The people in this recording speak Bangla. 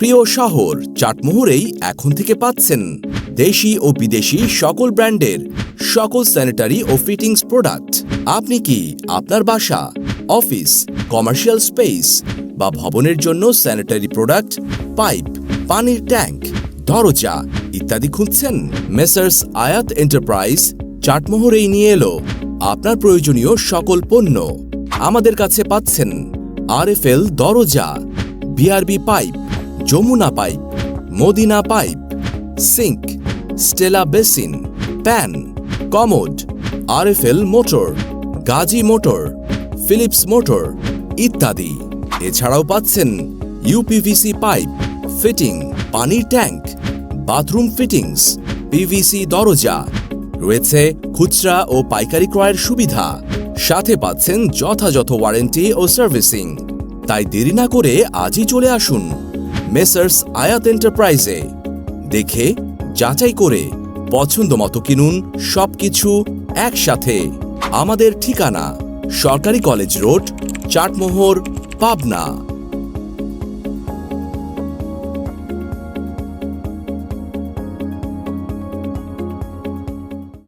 প্রিয় শহর চাটমোহরেই এখন থেকে পাচ্ছেন দেশি ও বিদেশি সকল ব্র্যান্ডের, সকল স্যানিটারি ও ফিটিংস প্রোডাক্ট আপনি কি আপনার বাসা অফিস কমার্শিয়াল স্পেস বা ভবনের জন্য স্যানিটারি প্রোডাক্ট পাইপ পানির ট্যাঙ্ক দরজা ইত্যাদি খুঁজছেন? মেসার্স আয়াত এন্টারপ্রাইজ চাটমোহরেই নিয়ে এলো আপনার প্রয়োজনীয় সকল পণ্য। আমাদের কাছে পাচ্ছেন আরএফএল দরজা BRB pipe Jamuna pipe, Madina pipe, sink, Stella basin, pan, commode, RFL motor, Gazi motor, Philips motor ইত্যাদি। এছাড়াও পাচ্ছেন ইউপিভিসি পাইপ, ফিটিং, পানির ট্যাঙ্ক, বাথরুম ফিটিংস পিভিসি দরজা। রয়েছে খুচরা ও পাইকারি ক্রয়ের সুবিধা। সাথে পাচ্ছেন যথাযথ ওয়ারেন্টি ও সার্ভিসিং। তাই দেরি না করে আজই চলে আসুন মেসার্স আয়াত এন্টারপ্রাইজে। দেখে, যাচাই করে, পছন্দ মতো কিনুন সব কিছু একসাথে। আমাদের ঠিকানা, সরকারি কলেজ রোড, চাটমোহর, পাবনা।